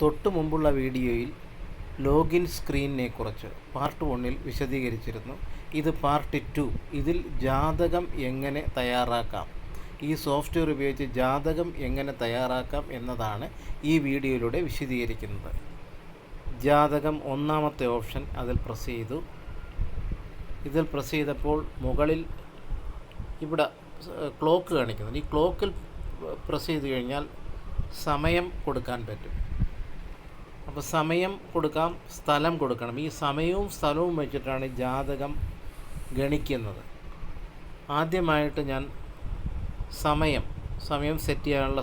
തൊട്ടു മുമ്പുള്ള വീഡിയോയിൽ ലോഗിൻ സ്ക്രീനിനെ കുറിച്ച് പാർട്ട് വണ്ണിൽ വിശദീകരിച്ചിരുന്നു. ഇത് പാർട്ട് ടു. ഇതിൽ ജാതകം എങ്ങനെ തയ്യാറാക്കാം? ഈ സോഫ്റ്റ്വെയർ ഉപയോഗിച്ച് ജാതകം എങ്ങനെ തയ്യാറാക്കാം എന്നതാണ് ഈ വീഡിയോയിലൂടെ വിശദീകരിക്കുന്നത്. ജാതകം ഒന്നാമത്തെ ഓപ്ഷൻ അതിൽ പ്രസ് ചെയ്തു. ഇതിൽ പ്രസ് ചെയ്തപ്പോൾ മുകളിൽ ഇവിടെ ക്ലോക്ക് കാണിക്കുന്നു ഈ ക്ലോക്കിൽ പ്രസ് ചെയ്ത് കഴിഞ്ഞാൽ സമയം കൊടുക്കാൻ പറ്റും. അപ്പോൾ സമയം കൊടുക്കാം സ്ഥലം കൊടുക്കണം. ഈ സമയവും സ്ഥലവും വെച്ചിട്ടാണ് ജാതകം ഗണിക്കുന്നത്. ആദ്യമായിട്ട് ഞാൻ സമയം സമയം സെറ്റ് ചെയ്യാനുള്ള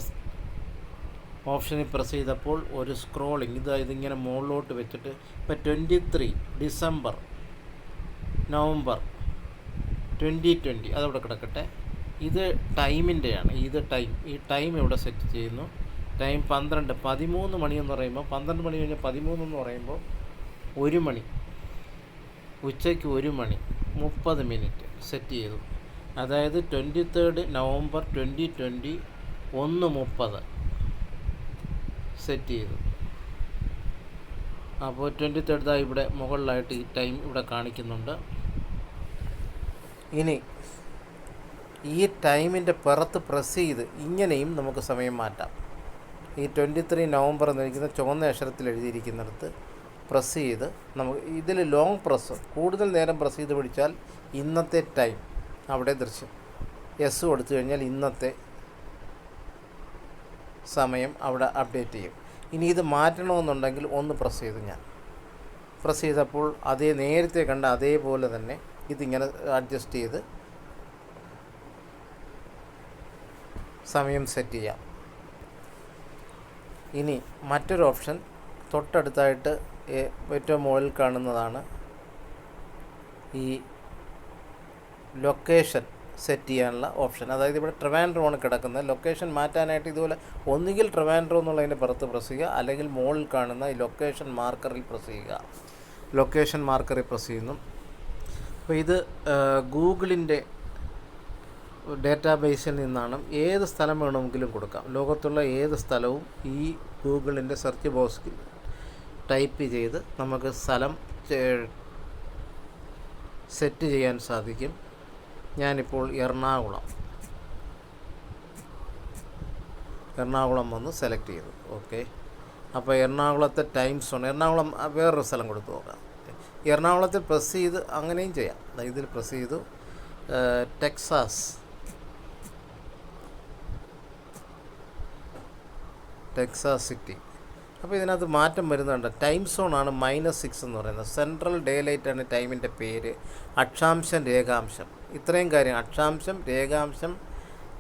ഓപ്ഷനിൽ പ്രസ് ചെയ്തപ്പോൾ ഒരു സ്ക്രോളിങ് ഇത് ഇതിങ്ങനെ മുകളിലോട്ട് വെച്ചിട്ട് ഇപ്പോൾ twenty three December November twenty twenty അതവിടെ കിടക്കട്ടെ. ഇത് ടൈമിന്റെയാണ് ഇത് ടൈം ഈ ടൈം ഇവിടെ സെറ്റ് ചെയ്യുന്നു. ടൈം പന്ത്രണ്ട് പതിമൂന്ന് മണി എന്ന് പറയുമ്പോൾ പന്ത്രണ്ട് മണി കഴിഞ്ഞാൽ പതിമൂന്ന് എന്ന് പറയുമ്പോൾ ഒരു മണി. ഉച്ചയ്ക്ക് ഒരു മണി മുപ്പത് മിനിറ്റ് സെറ്റ് ചെയ്തു. അതായത് twenty third November twenty twenty ഒന്ന് മുപ്പത് സെറ്റ് ചെയ്തു. അപ്പോൾ ട്വന്റി തേർഡ് ഇവിടെ മുകളിലായിട്ട് ഈ ടൈം ഇവിടെ കാണിക്കുന്നുണ്ട്. ഇനി ഈ ടൈമിന്റെ പുറത്ത് പ്രസ് ചെയ്ത് ഇങ്ങനെയും നമുക്ക് സമയം മാറ്റാം. ഈ ട്വന്റി ത്രീ നവംബർ എന്നിരിക്കുന്ന ചുവന്ന അക്ഷരത്തിൽ എഴുതിയിരിക്കുന്നിടത്ത് പ്രസ് ചെയ്ത് നമുക്ക് ഇതിൽ ലോങ് പ്രസ് കൂടുതൽ നേരം പ്രസ് ചെയ്ത് പിടിച്ചാൽ ഇന്നത്തെ ടൈം അവിടെ ദൃശ്യം. എസ് കൊടുത്തു കഴിഞ്ഞാൽ ഇന്നത്തെ സമയം അവിടെ അപ്ഡേറ്റ് ചെയ്യും. ഇനി ഇത് മാറ്റണമെന്നുണ്ടെങ്കിൽ ഒന്ന് പ്രസ് ചെയ്തു ഞാൻ. പ്രസ് ചെയ്തപ്പോൾ അതേ നേരത്തെ കണ്ട അതേപോലെ തന്നെ ഇതിങ്ങനെ അഡ്ജസ്റ്റ് ചെയ്ത് സമയം സെറ്റ് ചെയ്യാം. ഇനി മറ്റൊരു ഓപ്ഷൻ തൊട്ടടുത്തായിട്ട് ഏറ്റവും മുകളിൽ കാണുന്നതാണ് ഈ ലൊക്കേഷൻ സെറ്റ് ചെയ്യാനുള്ള ഓപ്ഷൻ. അതായത് ഇവിടെ ട്രിവാൻഡ്രോണ് കിടക്കുന്നത്. ലൊക്കേഷൻ മാറ്റാനായിട്ട് ഇതുപോലെ ഒന്നുകിൽ ട്രിവാൻഡ്രോ എന്നുള്ളതിന്റെ പുറത്ത് പ്രസ് ചെയ്യുക അല്ലെങ്കിൽ മുകളിൽ കാണുന്ന ഈ ലൊക്കേഷൻ മാർക്കറിൽ പ്രസ് ചെയ്യുക. ലൊക്കേഷൻ മാർക്കറിൽ പ്രസ് ചെയ്യുന്നു. അപ്പോൾ ഇത് ഗൂഗിളിന്റെ ഡേറ്റാബേസിൽ നിന്നാണ് ഏത് സ്ഥലം വേണമെങ്കിലും കൊടുക്കാം. ലോകത്തുള്ള ഏത് സ്ഥലവും ഈ ഗൂഗിളിന്റെ സെർച്ച് ബോക്സിൽ ടൈപ്പ് ചെയ്ത് നമുക്ക് സ്ഥലം സെറ്റ് ചെയ്യാൻ സാധിക്കും. ഞാനിപ്പോൾ എറണാകുളം എറണാകുളം വന്ന് സെലക്ട് ചെയ്തു. ഓക്കെ. അപ്പോൾ എറണാകുളത്തെ ടൈം സോൺ എറണാകുളം വേറൊരു സ്ഥലം കൊടുത്തു നോക്കാം. എറണാകുളത്തിൽ പ്രസ് ചെയ്ത് അങ്ങനെയും ചെയ്യാം. ഇതിൽ പ്രസ് ചെയ്തു ടെക്സാസ് ടെക്സാസ് സിറ്റി. അപ്പോൾ ഇതിനകത്ത് മാറ്റം വരുന്നുണ്ട് ടൈം സോണാണ് മൈനസ് സിക്സ് എന്ന് പറയുന്നത്. സെൻട്രൽ ഡേ ലൈറ്റ് ആണ് ടൈമിന്റെ പേര്. അക്ഷാംശം രേഖാംശം. ഇത്രയും കാര്യം. അക്ഷാംശം രേഖാംശം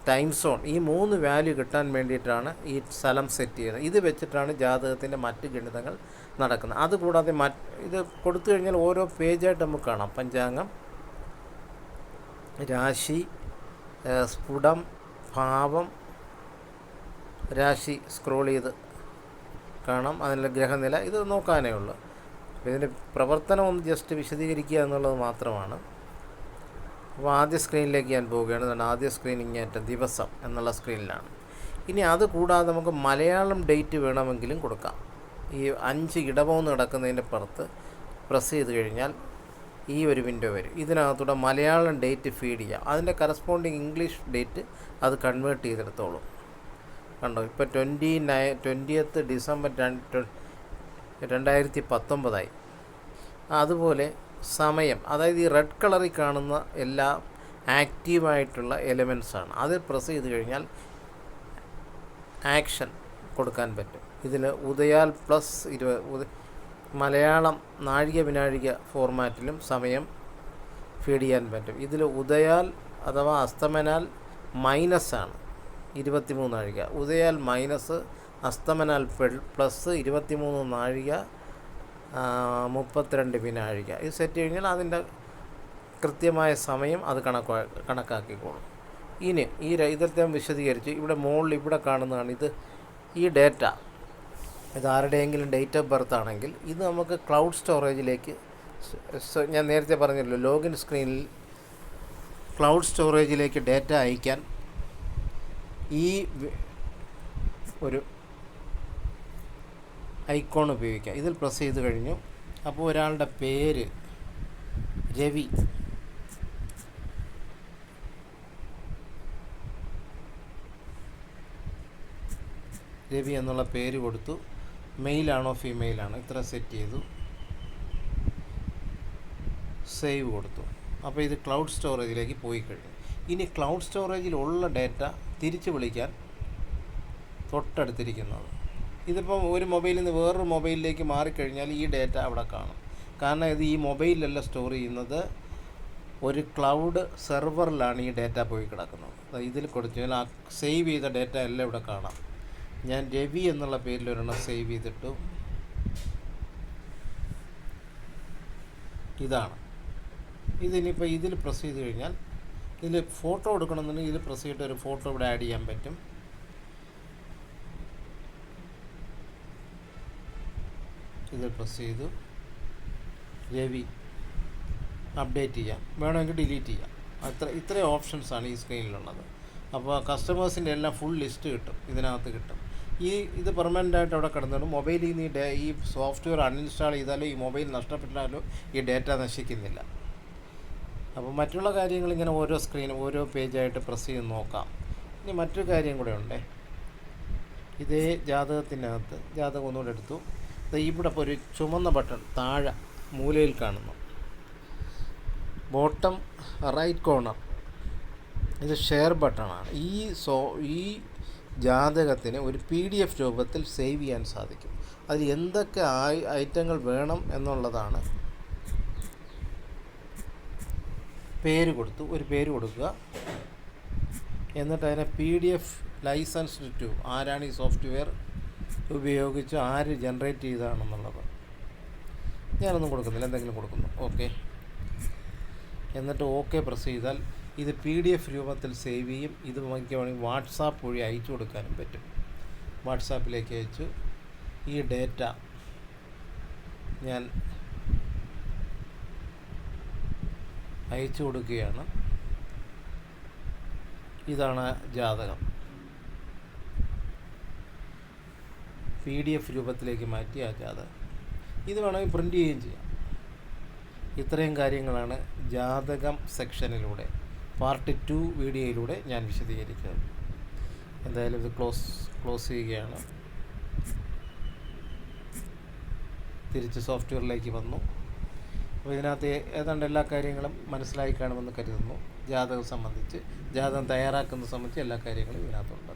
ടൈം സോൺ. ഈ മൂന്ന് വാല്യൂ കിട്ടാൻ വേണ്ടിയിട്ടാണ് ഈ സ്ഥലം സെറ്റ് ചെയ്യുന്നത്. ഇത് വെച്ചിട്ടാണ് ജാതകത്തിന്റെ മറ്റ് ഗണിതങ്ങൾ നടക്കുന്നത്. അതുകൂടാതെ മറ്റ് ഇത് കൊടുത്തു കഴിഞ്ഞാൽ ഓരോ പേജായിട്ട് നമുക്ക് കാണാം. പഞ്ചാംഗം രാശി സ്ഫുടം ഭാവം രാശി സ്ക്രോൾ ചെയ്ത് കാണാം. അതിന്റെ ഗ്രഹനില ഇത് നോക്കാനേ ഉള്ളൂ. ഇതിന്റെ പ്രവർത്തനം ഒന്ന് ജസ്റ്റ് വിശദീകരിക്കുക എന്നുള്ളത് മാത്രമാണ്. അപ്പോൾ ആദ്യ സ്ക്രീനിലേക്ക് ഞാൻ പോവുകയാണ്. ആദ്യ സ്ക്രീൻ ഇങ്ങേറ്റ ദിവസം എന്നുള്ള സ്ക്രീനിലാണ് ഇനി അത് കൂടാതെ നമുക്ക് മലയാളം ഡേറ്റ് വേണമെങ്കിലും കൊടുക്കാം. ഈ അഞ്ച് ഇടപോന്ന് കിടക്കുന്നതിന്റെ പുറത്ത് പ്രസ് ചെയ്ത് കഴിഞ്ഞാൽ ഈ ഒരു വിൻഡോ വരും. ഇതിനകത്തൂടെ മലയാളം ഡേറ്റ് ഫീഡ് ചെയ്യാം. അതിന്റെ കറസ്പോണ്ടിങ് ഇംഗ്ലീഷ് ഡേറ്റ് അത് കൺവേർട്ട് ചെയ്തെടുത്തോളും. കണ്ടോ? ഇപ്പോൾ ട്വന്റി നയൻ ട്വന്റിയത്ത് ഡിസംബർ രണ്ട് രണ്ടായിരത്തി പത്തൊമ്പതായി. അതുപോലെ സമയം അതായത് ഈ റെഡ് കളറിൽ കാണുന്ന എല്ലാ ആക്റ്റീവായിട്ടുള്ള എലമെൻസാണ് അതിൽ പ്രസ് ചെയ്ത് കഴിഞ്ഞാൽ ആക്ഷൻ കൊടുക്കാൻ പറ്റും. ഇതിൽ ഉദയാൽ പ്ലസ് ഇരുപത് മലയാളം നാഴിക വിനാഴിക ഫോർമാറ്റിലും സമയം ഫീഡ് ചെയ്യാൻ പറ്റും. ഇതിൽ ഉദയാൽ അഥവാ അസ്തമനാൽ മൈനസ് ആണ്. ഇരുപത്തിമൂന്ന് നാഴിക. ഉദയാൽ മൈനസ് അസ്തമനാൽ പ്ലസ് ഇരുപത്തിമൂന്ന് നാഴിക മുപ്പത്തിരണ്ട് വിനാഴിക ഇത് സെറ്റ് കഴിഞ്ഞാൽ അതിന്റെ കൃത്യമായ സമയം അത് കണക്കാ കണക്കാക്കിക്കോളും. ഇനി ഈ ഇതിലത്തെ വിശദീകരിച്ച്. ഇവിടെ മുകളിൽ ഇവിടെ കാണുന്നതാണ് ഇത് ഈ ഡേറ്റ ഇത് ആരുടെയെങ്കിലും ഡേറ്റ് ഓഫ് ബർത്ത് ആണെങ്കിൽ ഇത് നമുക്ക് ക്ലൗഡ് സ്റ്റോറേജിലേക്ക് ഞാൻ നേരത്തെ പറഞ്ഞല്ലോ ലോഗിൻ സ്ക്രീനിൽ ക്ലൗഡ് സ്റ്റോറേജിലേക്ക് ഡേറ്റ അയക്കാൻ ഈ ഒരു ഐക്കോൺ ഉപയോഗിക്കാം. ഇതിൽ പ്രസ് ചെയ്ത് കഴിഞ്ഞു. അപ്പോൾ ഒരാളുടെ പേര് രവി. രവി എന്നുള്ള പേര് കൊടുത്തു. മെയിലാണോ ഫീമെയിലാണോ ഇത്ര സെറ്റ് ചെയ്തു. സേവ് കൊടുത്തു. അപ്പോൾ ഇത് ക്ലൗഡ് സ്റ്റോറേജിലേക്ക് പോയി കഴിഞ്ഞു. ഇനി ക്ലൗഡ് സ്റ്റോറേജിലുള്ള ഡേറ്റ തിരിച്ചു വിളിക്കാൻ തൊട്ടടുത്തിരിക്കുന്നത്. ഇതിപ്പം ഒരു മൊബൈലിൽ നിന്ന് വേറൊരു മൊബൈലിലേക്ക് മാറിക്കഴിഞ്ഞാൽ ഈ ഡേറ്റ അവിടെ കാണും. കാരണം ഇത് ഈ മൊബൈലിലല്ല സ്റ്റോർ ചെയ്യുന്നത്. ഒരു ക്ലൗഡ് സെർവറിലാണ് ഈ ഡേറ്റ പോയി കിടക്കുന്നത്. ഇതിൽ കൊടുത്തു ആ സേവ് ചെയ്ത ഡേറ്റ എല്ലാം ഇവിടെ കാണാം. ഞാൻ രവി എന്നുള്ള പേരിൽ ഒരെണ്ണം സേവ് ചെയ്തിട്ടു. ഇതാണ്. ഇതിനിപ്പോൾ ഇതിൽ പ്രസ് ചെയ്ത് കഴിഞ്ഞാൽ ഇതിൽ ഫോട്ടോ എടുക്കണമെന്നുണ്ടെങ്കിൽ ഇത് പ്രസ് ചെയ്തിട്ട് ഒരു ഫോട്ടോ ഇവിടെ ആഡ് ചെയ്യാൻ പറ്റും. ഇത് പ്രസ് ചെയ്തു രവി. അപ്ഡേറ്റ് ചെയ്യാം. വേണമെങ്കിൽ ഡിലീറ്റ് ചെയ്യാം. അത്ര ഇത്രയും ഓപ്ഷൻസാണ് ഈ സ്ക്രീനിലുള്ളത്. അപ്പോൾ കസ്റ്റമേഴ്സിന്റെ എല്ലാം ഫുൾ ലിസ്റ്റ് കിട്ടും. ഇതിനകത്ത് കിട്ടും. ഈ ഇത് പെർമനന്റ് ആയിട്ട് അവിടെ കിടന്നിടും. മൊബൈലിൽ നിന്ന് ഈ സോഫ്റ്റ്വെയർ അൺഇൻസ്റ്റാൾ ചെയ്താലോ ഈ മൊബൈൽ നഷ്ടപ്പെട്ടാലോ ഈ ഡേറ്റ നശിക്കുന്നില്ല. അപ്പോൾ മറ്റുള്ള കാര്യങ്ങൾ ഇങ്ങനെ ഓരോ സ്ക്രീനും ഓരോ പേജായിട്ട് പ്രസ് ചെയ്ത് നോക്കാം. ഇനി മറ്റൊരു കാര്യം കൂടെ ഉണ്ടേ. ഇതേ ജാതകത്തിനകത്ത് ജാതകം ഒന്നുകൂടെ എടുത്തു. ഇവിടെ ഇപ്പോൾ ഒരു ചുമന്ന ബട്ടൺ താഴെ മൂലയിൽ കാണുന്നു. ബോട്ടം റൈറ്റ് കോർണർ ഇത് ഷെയർ ബട്ടണാണ് ഈ സോ ഈ ജാതകത്തിന് ഒരു പി ഡി എഫ് രൂപത്തിൽ സേവ് ചെയ്യാൻ സാധിക്കും. അതിൽ എന്തൊക്കെ ഐറ്റങ്ങൾ വേണം എന്നുള്ളതാണ് പേര് കൊടുത്തു ഒരു പേര് കൊടുക്കുക. എന്നിട്ട് അതിനെ P D F licensed to ആരാണ് ഈ സോഫ്റ്റ്വെയർ ഉപയോഗിച്ച് ആര് ജനറേറ്റ് ചെയ്തതാണെന്നുള്ളത്. ഞാനൊന്നും കൊടുക്കുന്നില്ല. എന്തെങ്കിലും കൊടുക്കുന്നു. ഓക്കെ. എന്നിട്ട് ഓക്കെ പ്രസ് ചെയ്താൽ ഇത് പി ഡി എഫ് രൂപത്തിൽ സേവ് ചെയ്യും. ഇത് നോക്കിയാണെങ്കിൽ വാട്സാപ്പ് വഴി അയച്ചു കൊടുക്കാനും പറ്റും. വാട്സാപ്പിലേക്ക് അയച്ചു. ഈ ഡേറ്റ ഞാൻ അയച്ചു കൊടുക്കുകയാണ്. ഇതാണ് ജാതകം. പി ഡി എഫ് രൂപത്തിലേക്ക് മാറ്റി ആ ജാതകം. ഇത് വേണമെങ്കിൽ പ്രിന്റ് ചെയ്യുകയും ചെയ്യാം. ഇത്രയും കാര്യങ്ങളാണ് ജാതകം സെക്ഷനിലൂടെ പാർട്ട് ടു വീഡിയോയിലൂടെ ഞാൻ വിശദീകരിക്കുന്നത്. എന്തായാലും ഇത് ക്ലോസ് ക്ലോസ് ചെയ്യുകയാണ്. തിരിച്ച് സോഫ്റ്റ്വെയറിലേക്ക് വന്നു. അപ്പോൾ ഇതിനകത്ത് ഏതാണ്ട് എല്ലാ കാര്യങ്ങളും മനസ്സിലായി കാണുമെന്ന് കരുതുന്നു. ജാതകം സംബന്ധിച്ച് ജാതകം തയ്യാറാക്കുന്നത് സംബന്ധിച്ച് എല്ലാ കാര്യങ്ങളും ഇതിനകത്തുണ്ട്.